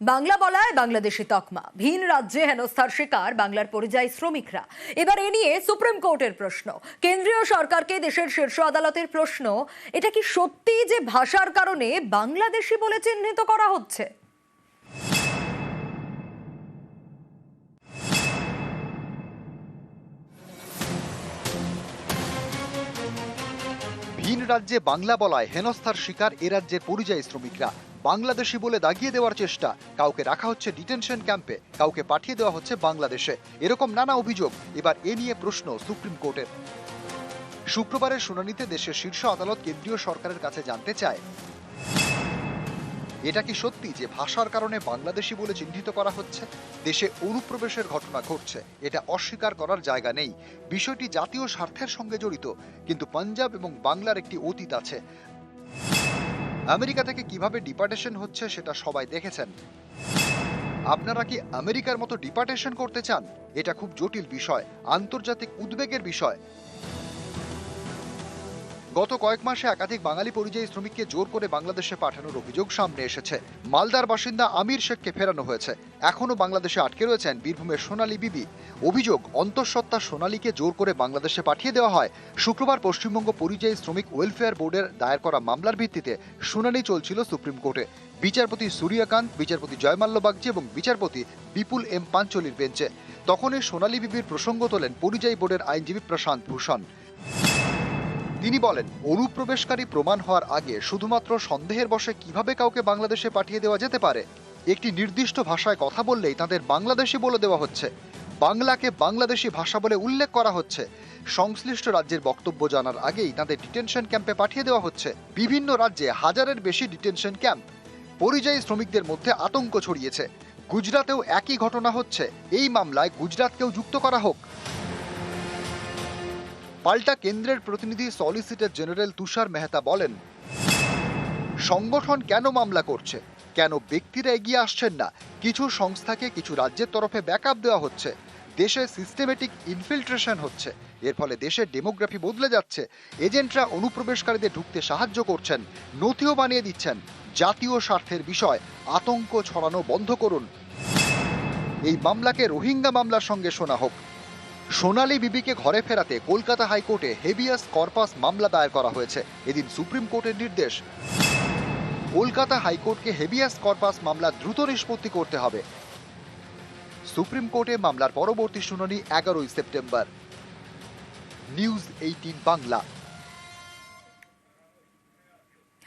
বাংলা বলায় বাংলাদেশি তকমা। ভিন রাজ্যে হেনস্থার শিকার বাংলার পরিযায়ী শ্রমিকরা। এবার এ নিয়ে সুপ্রিম কোর্টের প্রশ্ন। কেন্দ্রীয় সরকারকে দেশের শীর্ষ আদালতের প্রশ্ন, এটা কি সত্যি যে ভাষার কারণে বাংলাদেশি বলে চিহ্নিত করা হচ্ছে? ভিন রাজ্যে বাংলা বলায় হেনস্থার শিকার এ রাজ্যের পরিযায়ী শ্রমিকরা। বাংলাদেশি বলে দাগিয়ে দেওয়ার চেষ্টা। কাউকে রাখা হচ্ছে ডিটেনশন ক্যাম্পে, কাউকে পাঠিয়ে দেওয়া হচ্ছে বাংলাদেশে। এরকম নানা অভিযোগ। এবার এ নিয়ে প্রশ্ন সুপ্রিম কোর্টের। শুক্রবারের শুনানিতে দেশের শীর্ষ আদালত কেন্দ্রীয় সরকারের কাছে জানতে চায়। এটা কি সত্যি যে ভাষার কারণে বাংলাদেশি বলে চিহ্নিত করা হচ্ছে? দেশে অনুপ্রবেশের ঘটনা ঘটছে। এটা অস্বীকার করার জায়গা নেই। বিষয়টি জাতীয় স্বার্থের সঙ্গে জড়িত। কিন্তু পাঞ্জাব এবং বাংলার একটি অতীত আছে। আমেরিকা থেকে কীভাবে ডিপার্টেশন হচ্ছে সেটা সবাই দেখেছেন। আপনারা কি আমেরিকার মতো ডিপার্টেশন করতে চান? এটা খুব জটিল বিষয়, আন্তর্জাতিক উদ্বেগের বিষয়। গত কয়েক মাসে একাধিক বাঙালি পরিযায়ী শ্রমিককে জোর করে বাংলাদেশে পাঠানোর অভিযোগ সামনে এসেছে। মালদার বাসিন্দা আমির শেখকে ফেরানো হয়েছে। এখনও বাংলাদেশে আটকে রয়েছেন বীরভূমের সোনালী বিবি। অভিযোগ, অন্তঃসত্ত্বা সোনালীকে জোর করে বাংলাদেশে পাঠিয়ে দেওয়া হয়। শুক্রবার পশ্চিমবঙ্গ পরিযায়ী শ্রমিক ওয়েলফেয়ার বোর্ডের দায়ের করা মামলার ভিত্তিতে শুনানি চলছিল সুপ্রিম কোর্টে। বিচারপতি সূর্যকান্ত, বিচারপতি জয়মাল্য বাগচি এবং বিচারপতি বিপুল এম পাঞ্চলির বেঞ্চে। তখনই সোনালী বিবির প্রসঙ্গ তোলেন পরিযায়ী বোর্ডের আইনজীবী প্রশান্ত ভূষণ। তিনি বলেন, অনুপ্রবেশকারী প্রমাণ হওয়ার আগে শুধুমাত্র সন্দেহের বশে কীভাবে কাউকে বাংলাদেশে পাঠিয়ে দেওয়া যেতে পারে? একটি নির্দিষ্ট ভাষায় কথা বললেই তাদের বাংলাদেশি বলে দেওয়া হচ্ছে। বাংলাকে বাংলাদেশি ভাষা বলে উল্লেখ করা হচ্ছে। সংশ্লিষ্ট রাজ্যের বক্তব্য জানার আগেই তাদের ডিটেনশন ক্যাম্পে পাঠিয়ে দেওয়া হচ্ছে। বিভিন্ন রাজ্যে হাজারের বেশি ডিটেনশন ক্যাম্প। পরিযায়ী শ্রমিকদের মধ্যে আতঙ্ক ছড়িয়েছে। গুজরাতেও একই ঘটনা হচ্ছে। এই মামলায় গুজরাতকেও যুক্ত করা হোক। পাল্টা কেন্দ্রের প্রতিনিধি সলিসিটর জেনারেল তুষার মেহতা বলেন, সংগঠন কেন মামলা করছে? কেন ব্যক্তিরা এগিয়ে আসছেন না? কিছু সংস্থাকে কিছু রাজ্যের তরফে ব্যাকআপ দেওয়া হচ্ছে। দেশে সিস্টেমেটিক ইনফিল্ট্রেশন হচ্ছে। এর ফলে দেশের ডেমোগ্রাফি বদলে যাচ্ছে। এজেন্টরা অনুপ্রবেশকারীদের ঢুকতে সাহায্য করছেন, নথিও বানিয়ে দিচ্ছেন। জাতীয় স্বার্থের বিষয়, আতঙ্ক ছড়ানো বন্ধ করুন। এই মামলাকে রোহিঙ্গা মামলার সঙ্গে শোনা হোক। সোনালী বিবিকে ঘরে ফেরাতে কলকাতা হাইকোর্টে হেভিয়াস কর্পাস মামলা দায়ের করা হয়েছে। এদিন সুপ্রিম কোর্টের নির্দেশ। কলকাতা হাইকোর্টকে হেভিয়াস কর্পাস মামলা দ্রুত নিষ্পত্তি করতে হবে। সুপ্রিম কোর্টে মামলার পরবর্তী শুনানি এগারোই সেপ্টেম্বর। News eighteen Bangla.